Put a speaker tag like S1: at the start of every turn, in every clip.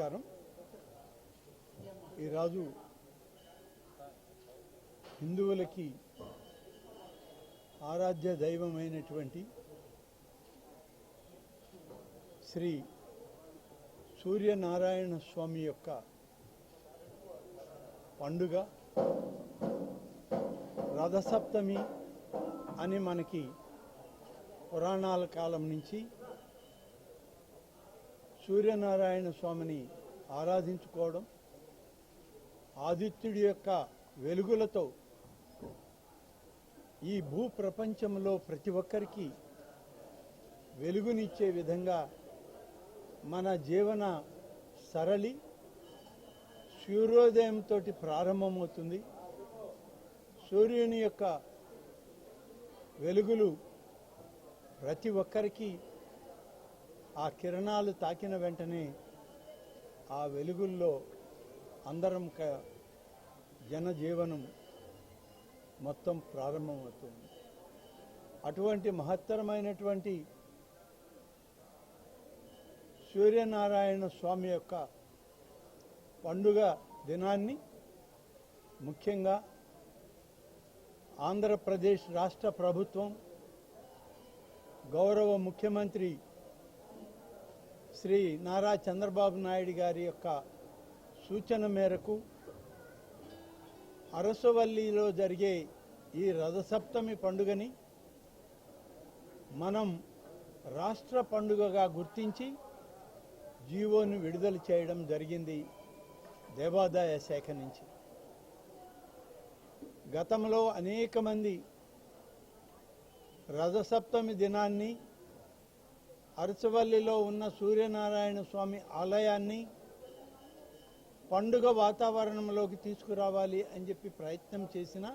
S1: నమస్కారం. ఈరోజు హిందువులకి ఆరాధ్య దైవమైనటువంటి శ్రీ సూర్యనారాయణ స్వామి యొక్క పండుగ రథసప్తమి అని మనకి పురాణాల కాలం నుంచి సూర్యనారాయణ స్వామిని ఆరాధించుకోవడం ఆదిత్యుడి యొక్క వెలుగులతో ఈ భూ ప్రపంచంలో ప్రతి ఒక్కరికి వెలుగునిచ్చే విధంగా మన జీవన సరళి సూర్యోదయంతో ప్రారంభమవుతుంది. సూర్యుని యొక్క వెలుగులు ప్రతి ఒక్కరికి ఆ కిరణాలు తాకిన వెంటనే ఆ వెలుగుల్లో అందరం క- జనజీవనం మొత్తం ప్రారంభమవుతుంది. అటువంటి మహత్తరమైనటువంటి సూర్యనారాయణ స్వామి యొక్క పండుగ దినాన్ని ముఖ్యంగా ఆంధ్రప్రదేశ్ రాష్ట్ర ప్రభుత్వం గౌరవ ముఖ్యమంత్రి శ్రీ నారా చంద్రబాబు నాయుడు గారి యొక్క సూచన మేరకు అరసవల్లిలో జరిగే ఈ రథసప్తమి పండుగని మనం రాష్ట్ర పండుగగా గుర్తించి జీవోను విడుదల చేయడం జరిగింది దేవాదాయ శాఖ నుంచి. గతంలో అనేక మంది రథసప్తమి దినాన్ని అరసవల్లిలో ఉన్న సూర్యనారాయణ స్వామి ఆలయాన్ని పండుగ వాతావరణంలోకి తీసుకురావాలి అని చెప్పి ప్రయత్నం చేసినా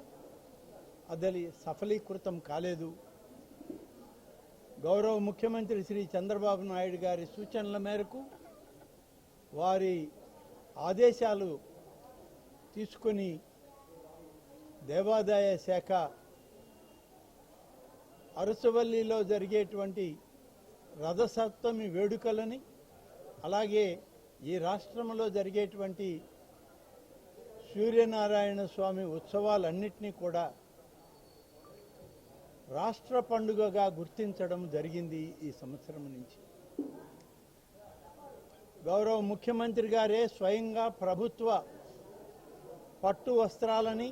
S1: అది సఫలీకృతం కాలేదు. గౌరవ ముఖ్యమంత్రి శ్రీ చంద్రబాబు నాయుడు గారి సూచనల మేరకు వారి ఆదేశాలు తీసుకొని దేవాదాయ శాఖ అరసవల్లిలో జరిగేటువంటి రథసప్తమి వేడుకలని అలాగే ఈ రాష్ట్రంలో జరిగేటువంటి సూర్యనారాయణ స్వామి ఉత్సవాలన్నింటినీ కూడా రాష్ట్ర పండుగగా గుర్తించడం జరిగింది ఈ సంవత్సరం నుంచి. గౌరవ ముఖ్యమంత్రి గారే స్వయంగా ప్రభుత్వ పట్టు వస్త్రాలని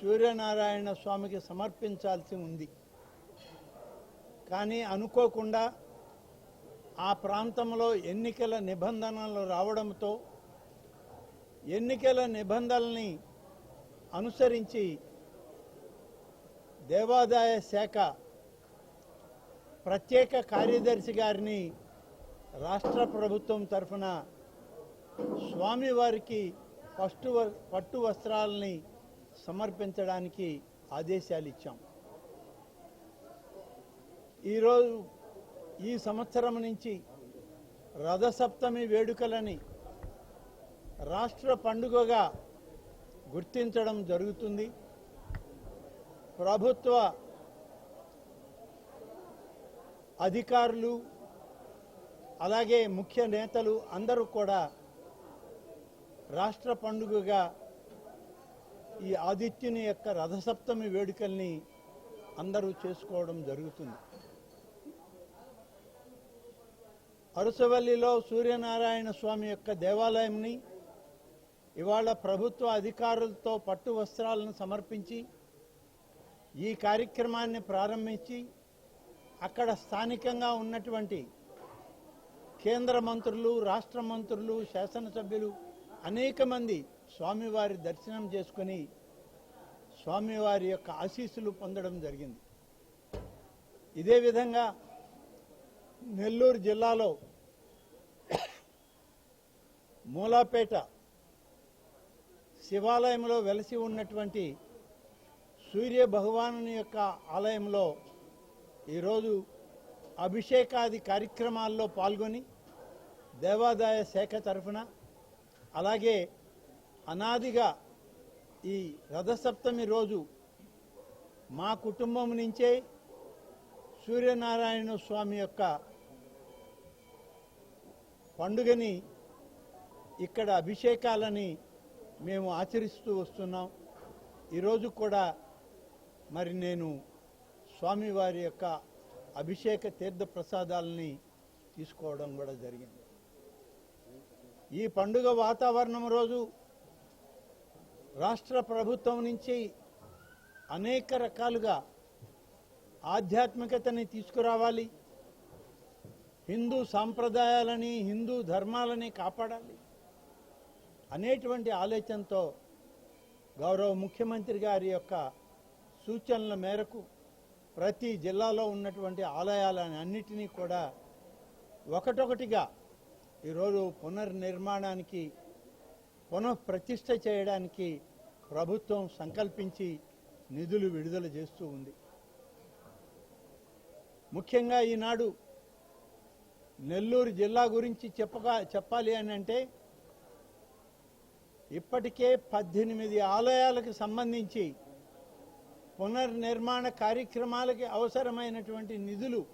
S1: సూర్యనారాయణ స్వామికి సమర్పించాల్సి ఉంది. కానీ అనుకోకుండా ఆ ప్రాంతంలో ఎన్నికల నిబంధనలు రావడంతో ఎన్నికల నిబంధనల్ని అనుసరించి దేవాదాయ శాఖ ప్రత్యేక కార్యదర్శి గారిని రాష్ట్ర ప్రభుత్వం తరఫున స్వామివారికి పట్టు వ- పట్టు వస్త్రాలని సమర్పించడానికి ఆదేశాలు ఇచ్చాం. ఈరోజు ఈ సంవత్సరం నుంచి రథసప్తమి వేడుకలని రాష్ట్ర పండుగగా గుర్తించడం జరుగుతుంది. ప్రభుత్వ అధికారులు అలాగే ముఖ్య నేతలు అందరూ కూడా రాష్ట్ర పండుగగా ఈ ఆదిత్యుని యొక్క రథసప్తమి వేడుకల్ని అందరూ చేసుకోవడం జరుగుతుంది. అరుసవల్లిలో సూర్యనారాయణ స్వామి యొక్క దేవాలయంని ఇవాళ ప్రభుత్వ అధికారులతో పట్టు వస్త్రాలను సమర్పించి ఈ కార్యక్రమాన్ని ప్రారంభించి అక్కడ స్థానికంగా ఉన్నటువంటి కేంద్ర మంత్రులు రాష్ట్ర మంత్రులు శాసనసభ్యులు అనేక మంది స్వామివారి దర్శనం చేసుకుని స్వామివారి యొక్క ఆశీస్సులు పొందడం జరిగింది. ఇదే విధంగా నెల్లూరు జిల్లాలో మూలాపేట శివాలయంలో వెలసి ఉన్నటువంటి సూర్య భగవానుని యొక్క ఆలయంలో ఈరోజు అభిషేకాది కార్యక్రమాల్లో పాల్గొని దేవాదాయ శాఖ తరఫున అలాగే అనాదిగా ఈ రథసప్తమి రోజు మా కుటుంబం నుంచే సూర్యనారాయణ స్వామి యొక్క పండుగని ఇక్కడ అభిషేకాలని మేము ఆచరిస్తూ వస్తున్నాం. ఈరోజు కూడా మరి నేను స్వామివారి యొక్క అభిషేక తీర్థ ప్రసాదాలని తీసుకోవడం కూడా జరిగింది. ఈ పండుగ వాతావరణం రోజు రాష్ట్ర ప్రభుత్వం నుంచి అనేక రకాలుగా ఆధ్యాత్మికతని తీసుకురావాలి. హిందూ సాంప్రదాయాలని హిందూ ధర్మాలని కాపాడాలి. అనేటువంటి ఆలోచనతో గౌరవ ముఖ్యమంత్రి గారి యొక్క సూచనల మేరకు ప్రతి జిల్లాలో ఉన్నటువంటి ఆలయాలని అన్నిటినీ కూడా ఒకటొకటిగా ఈరోజు పునర్నిర్మాణానికి పునఃప్రతిష్ఠ చేయడానికి ప్రభుత్వం సంకల్పించి నిధులు విడుదల చేస్తూ ఉంది. ముఖ్యంగా ఈనాడు నెల్లూరు జిల్లా గురించి చెప్పగా చెప్పాలి అని అంటే ఇప్పటికే పద్దెనిమిది ఆలయాలకు సంబంధించి పునర్నిర్మాణ కార్యక్రమాలకి అవసరమైనటువంటి నిధులు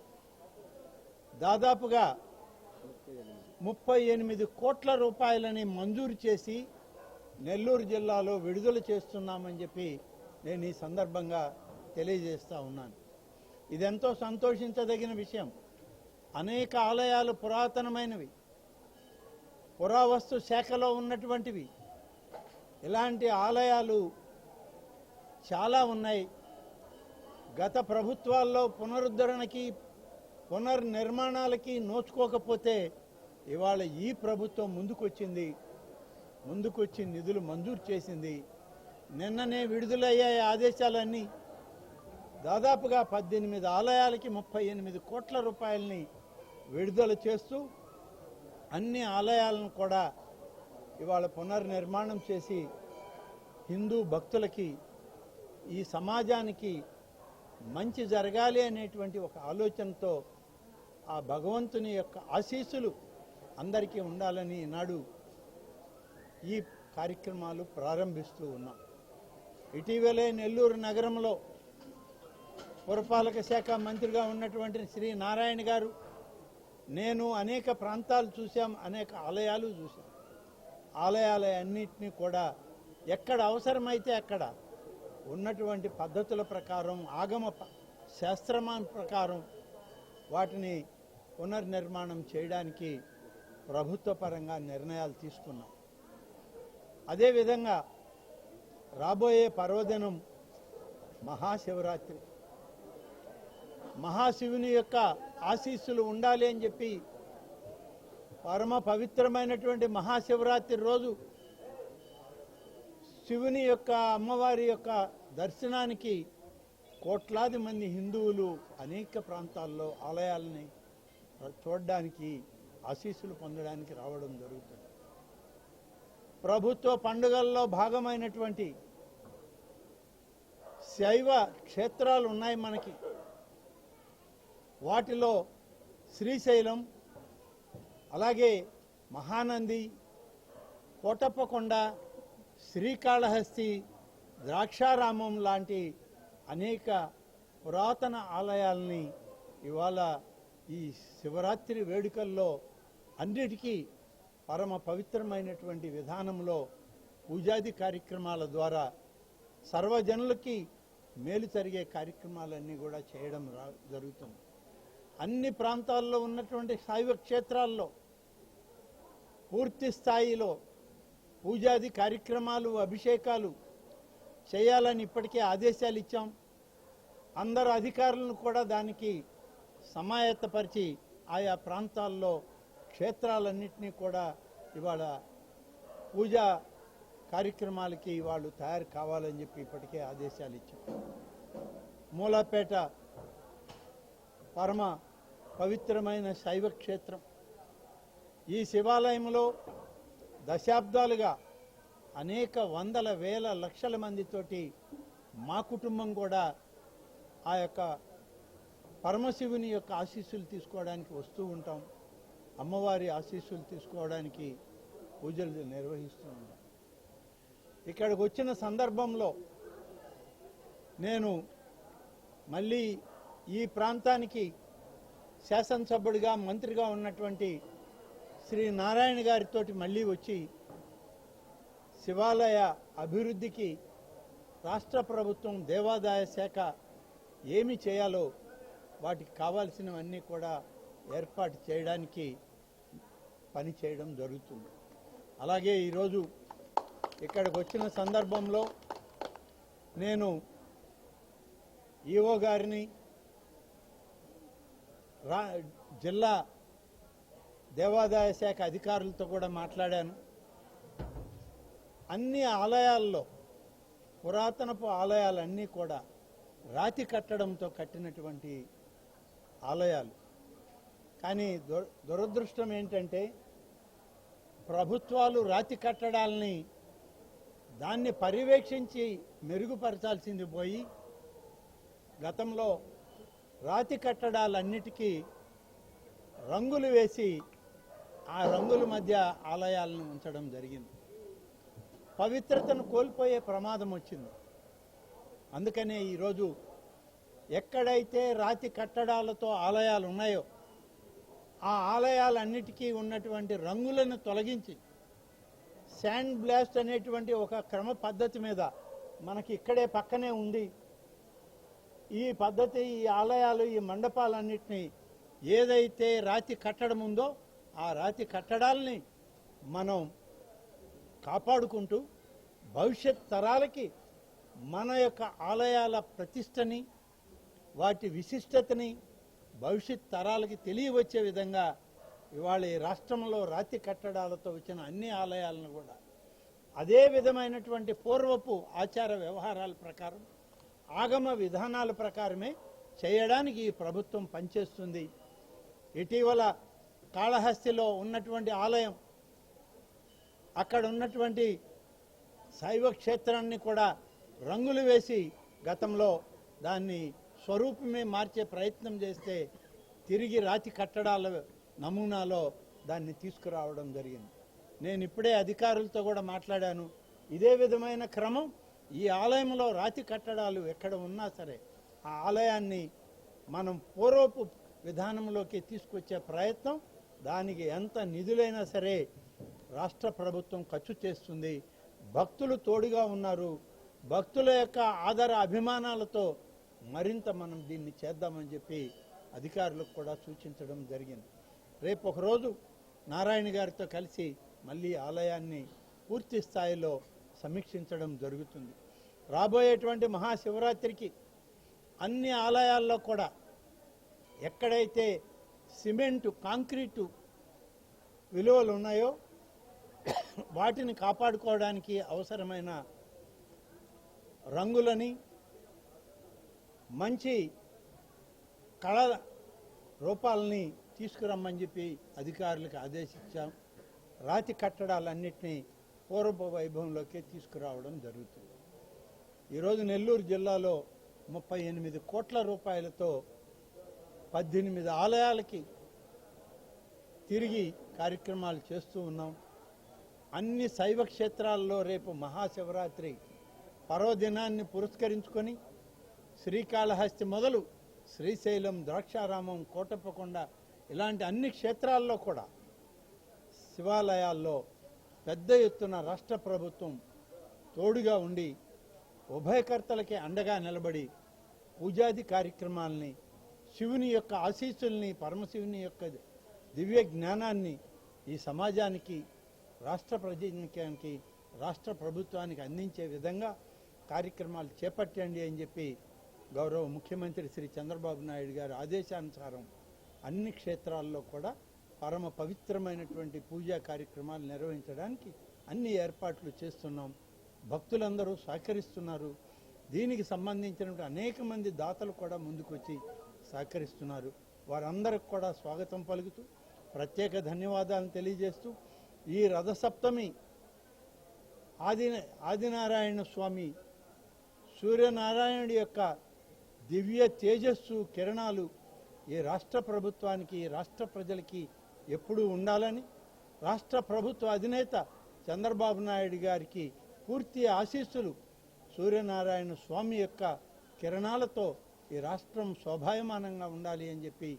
S1: దాదాపుగా ముప్పై ఎనిమిది కోట్ల రూపాయలని మంజూరు చేసి నెల్లూరు జిల్లాలో విడుదల చేస్తున్నామని చెప్పి నేను ఈ సందర్భంగా తెలియజేస్తూ ఉన్నాను. ఇదెంతో సంతోషించదగిన విషయం. అనేక ఆలయాలు పురాతనమైనవి. పురావస్తు శాఖలో ఉన్నటువంటివి. ఇలాంటి ఆలయాలు చాలా ఉన్నాయి. గత ప్రభుత్వాల్లో పునరుద్ధరణకి పునర్నిర్మాణాలకి నోచుకోకపోతే ఇవాళ ఈ ప్రభుత్వం ముందుకొచ్చింది. ముందుకొచ్చి నిధులు మంజూరు చేసింది. నిన్ననే విడుదలయ్యాయి ఆదేశాలన్నీ. దాదాపుగా పద్దెనిమిది ఆలయాలకి ముప్పై ఎనిమిది కోట్ల రూపాయలని విడుదల చేస్తూ అన్ని ఆలయాలను కూడా ఇవాళ పునర్నిర్మాణం చేసి హిందూ భక్తులకి ఈ సమాజానికి మంచి జరగాలి అనేటువంటి ఒక ఆలోచనతో ఆ భగవంతుని యొక్క ఆశీస్సులు అందరికీ ఉండాలని ఈనాడు ఈ కార్యక్రమాలు ప్రారంభిస్తూ ఉన్నాం. ఇటీవలే నెల్లూరు నగరంలో పురపాలక శాఖ మంత్రిగా ఉన్నటువంటి శ్రీ నారాయణ గారు నేను అనేక ప్రాంతాలు చూశాం అనేక ఆలయాలు చూశాం. ఆలయాల అన్నింటినీ కూడా ఎక్కడ అవసరమైతే అక్కడ ఉన్నటువంటి పద్ధతుల ప్రకారం ఆగమ శాస్త్రమా ప్రకారం వాటిని పునర్నిర్మాణం చేయడానికి ప్రభుత్వ పరంగా నిర్ణయాలు తీసుకున్నాం. అదేవిధంగా రాబోయే పర్వదినం మహాశివరాత్రి. మహాశివుని యొక్క ఆశీస్సులు ఉండాలి అని చెప్పి పరమ పవిత్రమైనటువంటి మహాశివరాత్రి రోజు శివుని యొక్క అమ్మవారి యొక్క దర్శనానికి కోట్లాది మంది హిందువులు అనేక ప్రాంతాల్లో ఆలయాలని చూడడానికి ఆశీస్సులు పొందడానికి రావడం జరుగుతుంది. ప్రభుత్వ పండుగల్లో భాగమైనటువంటి శైవ క్షేత్రాలు ఉన్నాయి మనకి. వాటిలో శ్రీశైలం అలాగే మహానంది కోటప్పకొండ శ్రీకాళహస్తి ద్రాక్షారామం లాంటి అనేక పురాతన ఆలయాల్ని ఇవాళ ఈ శివరాత్రి వేడుకల్లో అన్నిటికీ పరమ పవిత్రమైనటువంటి విధానంలో పూజాది కార్యక్రమాల ద్వారా సర్వజనులకి మేలు జరిగే కార్యక్రమాలన్నీ కూడా చేయడం రా జరుగుతుంది. అన్ని ప్రాంతాల్లో ఉన్నటువంటి శైవ క్షేత్రాల్లో పూర్తి స్థాయిలో పూజాది కార్యక్రమాలు అభిషేకాలు చేయాలని ఇప్పటికే ఆదేశాలు ఇచ్చాం. అందరు అధికారులను కూడా దానికి సమాయత్తపరిచి ఆయా ప్రాంతాల్లో క్షేత్రాలన్నింటినీ కూడా ఇవాళ పూజా కార్యక్రమాలకి వాళ్ళు తయారు కావాలని చెప్పి ఇప్పటికే ఆదేశాలు ఇచ్చాం. మూలాపేట పరమ పవిత్రమైన శైవ క్షేత్రం. ఈ శివాలయంలో దశాబ్దాలుగా అనేక వందల వేల లక్షల మందితోటి మా కుటుంబం కూడా ఆ యొక్క పరమశివుని యొక్క ఆశీస్సులు తీసుకోవడానికి వస్తూ ఉంటాం. అమ్మవారి ఆశీస్సులు తీసుకోవడానికి పూజలు నిర్వహిస్తూ ఉంటాం. ఇక్కడికి వచ్చిన సందర్భంలో నేను మళ్ళీ ఈ ప్రాంతానికి శాసనసభ్యుడిగా మంత్రిగా ఉన్నటువంటి శ్రీ నారాయణ గారితో మళ్ళీ వచ్చి శివాలయ అభివృద్ధికి రాష్ట్ర ప్రభుత్వం దేవాదాయ శాఖ ఏమి చేయాలో వాటికి కావాల్సినవన్నీ కూడా ఏర్పాటు చేయడానికి పని చేయడం జరుగుతుంది. అలాగే ఈరోజు ఇక్కడికి వచ్చిన సందర్భంలో నేను ఈఓ గారిని రా జిల్లా దేవాదాయ శాఖ అధికారులతో కూడా మాట్లాడాను. అన్ని ఆలయాల్లో పురాతనపు ఆలయాలన్నీ కూడా రాతి కట్టడంతో కట్టినటువంటి ఆలయాలు. కానీ దుర- దురదృష్టం ఏంటంటే ప్రభుత్వాలు రాతి కట్టడాలని దాన్ని పర్యవేక్షించి మెరుగుపరచాల్సింది పోయి గతంలో రాతి కట్టడాలన్నిటికీ రంగులు వేసి ఆ రంగుల మధ్య ఆలయాలను ఉంచడం జరిగింది. పవిత్రతను కోల్పోయే ప్రమాదం వచ్చింది. అందుకనే ఈరోజు ఎక్కడైతే రాతి కట్టడాలతో ఆలయాలు ఉన్నాయో ఆ ఆలయాలన్నిటికీ ఉన్నటువంటి రంగులను తొలగించి శాండ్ బ్లాస్ట్ అనేటువంటి ఒక క్రమ పద్ధతి మీద మనకి ఇక్కడే పక్కనే ఉంది. ఈ పద్ధతి ఈ ఆలయాలు ఈ మండపాలన్నింటినీ ఏదైతే రాతి కట్టడం ఉందో ఆ రాతి కట్టడాల్ని మనం కాపాడుకుంటూ భవిష్యత్ తరాలకి మన యొక్క ఆలయాల ప్రతిష్టని వాటి విశిష్టతని భవిష్యత్ తరాలకి తెలియవచ్చే విధంగా ఇవాళ ఈ రాష్ట్రంలో రాతి కట్టడాలతో వచ్చిన అన్ని ఆలయాలను కూడా. అదే విధమైనటువంటి పూర్వపు ఆచార వ్యవహారాల ప్రకారం ఆగమ విధానాల ప్రకారమే చేయడానికి ఈ ప్రభుత్వం పనిచేస్తుంది. ఇటీవల కాళహస్తిలో ఉన్నటువంటి ఆలయం అక్కడ ఉన్నటువంటి శైవ క్షేత్రాన్ని కూడా రంగులు వేసి గతంలో దాన్ని స్వరూపమే మార్చే ప్రయత్నం చేస్తే తిరిగి రాతి కట్టడాల నమూనాలో దాన్ని తీసుకురావడం జరిగింది. నేను ఇప్పుడే అధికారులతో కూడా మాట్లాడాను. ఇదే విధమైన క్రమం ఈ ఆలయంలో రాతి కట్టడాలు ఎక్కడ ఉన్నా సరే ఆ ఆలయాన్ని మనం పూర్వపు విధానంలోకి తీసుకొచ్చే ప్రయత్నం దానికి ఎంత నిధులైనా సరే రాష్ట్ర ప్రభుత్వం ఖర్చు చేస్తుంది. భక్తులు తోడుగా ఉన్నారు. భక్తుల యొక్క ఆదర అభిమానాలతో మరింత మనం దీన్ని చేద్దామని చెప్పి అధికారులకు కూడా సూచించడం జరిగింది. రేపు ఒకరోజు నారాయణ గారితో కలిసి మళ్ళీ ఆలయాన్ని పూర్తి స్థాయిలో సమీక్షించడం జరుగుతుంది. రాబోయేటువంటి మహాశివరాత్రికి అన్ని ఆలయాల్లో కూడా ఎక్కడైతే సిమెంటు కాంక్రీటు విలువలు ఉన్నాయో వాటిని కాపాడుకోవడానికి అవసరమైన రంగులని మంచి కళ రూపాలని తీసుకురమ్మని చెప్పి అధికారులకు ఆదేశించాం. రాతి కట్టడాలన్నింటినీ పూర్వ వైభవంలోకి తీసుకురావడం జరుగుతుంది. ఈరోజు నెల్లూరు జిల్లాలో ముప్పై ఎనిమిది కోట్ల రూపాయలతో పద్దెనిమిది ఆలయాలకి తిరిగి కార్యక్రమాలు చేస్తూ ఉన్నాం. అన్ని శైవ క్షేత్రాల్లో రేపు మహాశివరాత్రి పర్వదినాన్ని పురస్కరించుకొని శ్రీకాళహస్తి మొదలు శ్రీశైలం ద్రాక్షారామం కోటప్పకొండ ఇలాంటి అన్ని క్షేత్రాల్లో కూడా శివాలయాల్లో పెద్ద ఎత్తున రాష్ట్ర ప్రభుత్వం తోడుగా ఉండి ఉభయకర్తలకి అండగా నిలబడి పూజాది కార్యక్రమాల్ని శివుని యొక్క ఆశీస్సుల్ని పరమశివుని యొక్క దివ్య జ్ఞానాన్ని ఈ సమాజానికి రాష్ట్ర ప్రజానికి రాష్ట్ర ప్రభుత్వానికి అందించే విధంగా కార్యక్రమాలు చేపట్టండి అని చెప్పి గౌరవ ముఖ్యమంత్రి శ్రీ చంద్రబాబు నాయుడు గారి ఆదేశానుసారం అన్ని క్షేత్రాల్లో కూడా పరమ పవిత్రమైనటువంటి పూజా కార్యక్రమాలు నిర్వహించడానికి అన్ని ఏర్పాట్లు చేస్తున్నాం. భక్తులందరూ సహకరిస్తున్నారు. దీనికి సంబంధించినటువంటి అనేక మంది దాతలు కూడా ముందుకొచ్చి సహకరిస్తున్నారు. వారందరికి కూడా స్వాగతం పలుకుతూ ప్రత్యేక ధన్యవాదాలను తెలియజేస్తూ ఈ రథసప్తమి ఆది ఆదినారాయణ స్వామి సూర్యనారాయణుడి యొక్క దివ్య తేజస్సు కిరణాలు ఈ రాష్ట్ర ప్రభుత్వానికి రాష్ట్ర ప్రజలకి ఎప్పుడూ ఉండాలని రాష్ట్ర ప్రభుత్వ అధినేత చంద్రబాబు నాయుడు గారికి పూర్తి ఆశీస్సులు సూర్యనారాయణ స్వామి యొక్క కిరణాలతో ఈ రాష్ట్రం శోభాయమానంగా ఉండాలి అని చెప్పి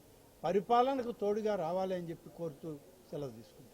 S1: పరిపాలనకు తోడుగా రావాలి అని చెప్పి కోరుతూ సెలవు తీసుకుంటాను